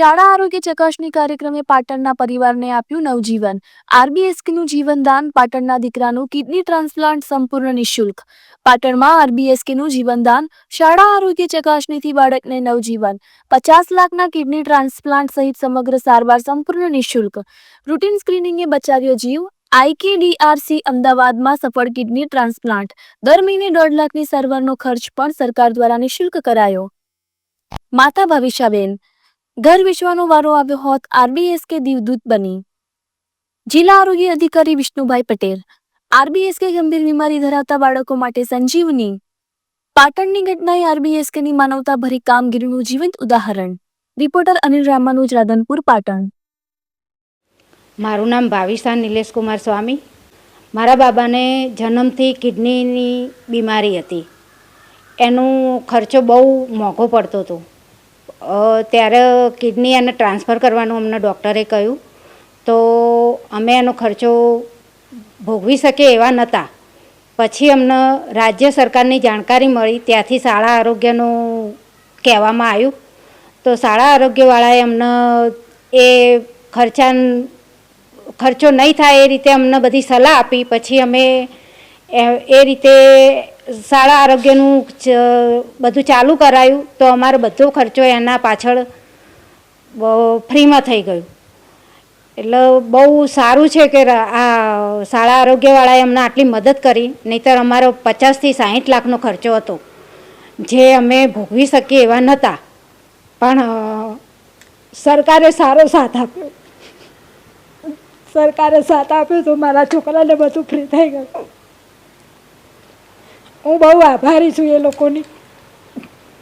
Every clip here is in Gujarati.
શાળા આરોગ્ય ચકાસણી કાર્યક્રમે પાટણના પરિવારને આપ્યું નવજીવન. આરબીએસકેનું જીવનદાન પાટણના દીકરાનું કિડની ટ્રાન્સપ્લાન્ટ સંપૂર્ણ નિઃશુલ્ક. પાટણમાં આરબીએસકેનું જીવનદાન શાળા આરોગ્ય ચકાસણીથી બાળકને નવજીવન. પચાસ લાખના કિડની ટ્રાન્સપ્લાન્ટ સહિત સમગ્ર સારવાર સંપૂર્ણ નિઃશુલ્ક. રૂટીન સ્ક્રીનિંગે બચાવ્યો જીવ. આઈકેડીઆરસી અમદાવાદમાં સફળ કિડની ટ્રાન્સપ્લાન્ટ. દર મહિને દોઢ લાખની સારવારનો ખર્ચ પણ સરકાર દ્વારા નિઃશુલ્ક કરાયો. માતા ભવિષ્યાબેન. ઘર વેચવાનો વારો આવ્યો હોત, આરબીએસકે દીવદૂત બની. જિલ્લા આરોગ્ય અધિકારી વિષ્ણુભાઈ પટેલ. આરબીએસકે ગંભીર બીમારી ધરાવતા બાળકો માટે સંજીવની. પાટણની ઘટનાએ આરબીએસકેની માનવતાભરી કામગીરીનું જીવંત ઉદાહરણ. રિપોર્ટર અનિલ રામાનુજ રાધનપુર, પાટણ. મારું નામ ભાવિશા નિલેશ કુમાર સ્વામી. મારા બાબાને જન્મથી કિડનીની બીમારી હતી. એનો ખર્ચો બહુ મોંઘો પડતો હતો. ત્યારે કિડની એને ટ્રાન્સફર કરવાનું અમને ડૉક્ટરે કહ્યું. તો અમે એનો ખર્ચો ભોગવી શકીએ એવા નહોતા પછી અમને રાજ્ય સરકારની જાણકારી મળી. ત્યાંથી શાળા આરોગ્યનું કહેવામાં આવ્યું. તો શાળા આરોગ્યવાળાએ અમને એ ખર્ચા ખર્ચો નહીં થાય એ રીતે અમને બધી સલાહ આપી. પછી અમે એ રીતે શાળા આરોગ્યનું બધું ચાલુ કરાયું તો અમારો બધો ખર્ચો એના પાછળ ફ્રીમાં થઈ ગયું. એટલે બહુ સારું છે કે આ શાળા આરોગ્યવાળાએ અમને આટલી મદદ કરી, નહીંતર અમારો પચાસથી સાહીઠ લાખનો ખર્ચો હતો, જે અમે ભોગવી શકીએ એવા નહોતા. પણ સરકારે સારો સાથ આપ્યો. સરકારે સાથ આપ્યો તો મારા છોકરાને બધું ફ્રી થઈ ગયું. હું બહુ આભારી છું એ લોકોની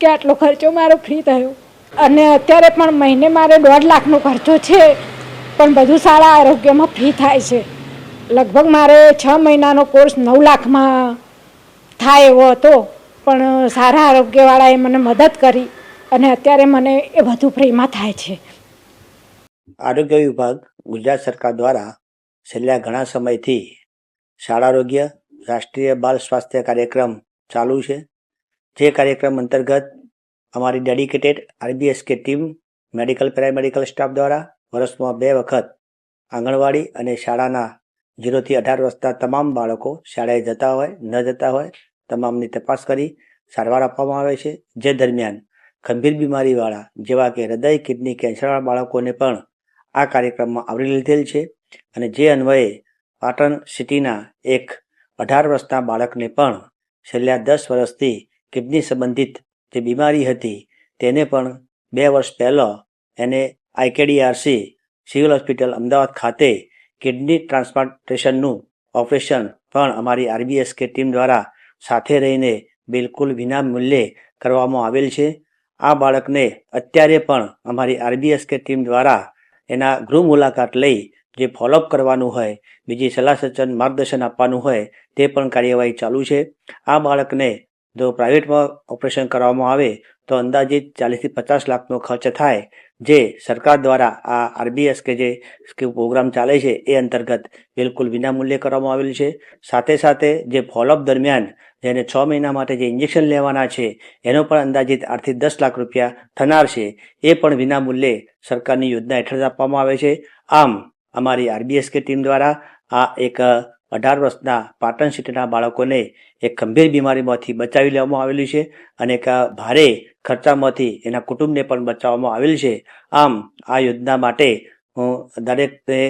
કે આટલો ખર્ચો મારો ફ્રી થયો. અને અત્યારે પણ મહિને મારે દોઢ લાખનો ખર્ચો છે, પણ બધું સારા આરોગ્યમાં ફ્રી થાય છે. લગભગ મારે છ મહિનાનો કોર્સ નવ લાખમાં થાય એવો હતો, પણ સારા આરોગ્યવાળાએ મને મદદ કરી અને અત્યારે મને એ બધું ફ્રીમાં થાય છે. આરોગ્ય વિભાગ ગુજરાત સરકાર દ્વારા છેલ્લા ઘણા સમયથી શાળા આરોગ્ય રાષ્ટ્રીય બાલ સ્વાસ્થ્ય કાર્યક્રમ ચાલુ છે. જે કાર્યક્રમ અંતર્ગત અમારી dedicated RBSK team, medical paramedical staff દ્વારા વર્ષમાં બે વખત આંગણવાડી અને શાળાના જીરોથી અઢાર વર્ષના તમામ બાળકો શાળાએ જતા હોય, ન જતા હોય, તમામની તપાસ કરી સારવાર આપવામાં આવે છે. જે દરમિયાન ગંભીર બીમારીવાળા જેવા કે હૃદય, કિડની, કેન્સરવાળા બાળકોને પણ આ કાર્યક્રમમાં આવરી લીધેલ છે અને જે અન્વયે પાટણ સિટીના એક અઢાર વર્ષના બાળકને પણ છેલ્લા દસ વર્ષથી કિડની સંબંધિત જે બીમારી હતી તેને પણ બે વર્ષ પહેલાં એને આઈકેડીઆરસી સિવિલ હોસ્પિટલ અમદાવાદ ખાતે કિડની ટ્રાન્સપ્લાન્ટેશનનું ઓપરેશન પણ અમારી આરબીએસકે ટીમ દ્વારા સાથે રહીને બિલકુલ વિના મૂલ્યે કરવામાં આવેલ છે. આ બાળકને અત્યારે પણ અમારી આરબીએસકે ટીમ દ્વારા એના ગૃહ મુલાકાત લઈ જે ફોલોઅપ કરવાનું હોય, બીજી સલાહ સૂચન, માર્ગદર્શન આપવાનું હોય, તે પણ કાર્યવાહી ચાલુ છે. આ બાળકને જો પ્રાઇવેટમાં ઓપરેશન કરવામાં આવે, તો અંદાજિત ચાલીસથી પચાસ લાખનો ખર્ચ થાય, જે સરકાર દ્વારા આ આરબીએસ કે જે પ્રોગ્રામ ચાલે છે, એ અંતર્ગત બિલકુલ વિનામૂલ્યે કરવામાં આવેલ છે. સાથે સાથે જે ફોલોઅપ દરમિયાન જેને છ મહિના માટે જે ઇન્જેક્શન લેવાના છે, એનો પણ અંદાજિત આઠથી દસ લાખ રૂપિયા થનાર છે. એ પણ વિનામૂલ્યે સરકારની યોજના હેઠળ આપવામાં આવે છે. આમ અમારી આરબીએસકે ટીમ દ્વારા આ એક અઢાર વર્ષના પાટણ સિટીના બાળકોને એક ગંભીર બીમારીમાંથી બચાવી લેવામાં આવેલું છે અને એક ભારે ખર્ચામાંથી એના કુટુંબને પણ બચાવવામાં આવેલ છે. આમ, આ યોજના માટે હું દરેકને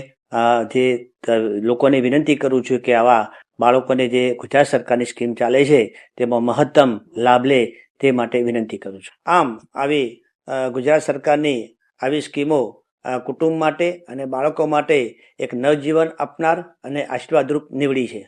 જે લોકોને વિનંતી કરું છું કે આવા બાળકોને જે ગુજરાત સરકારની સ્કીમ ચાલે છે તેમાં મહત્તમ લાભ લે તે માટે વિનંતી કરું છું. આમ, આવી ગુજરાત સરકારની આવી સ્કીમો કુટુંબ માટે અને બાળકો માટે એક નવજીવન આપનાર અને આશીર્વાદરૂપ નીવડી છે.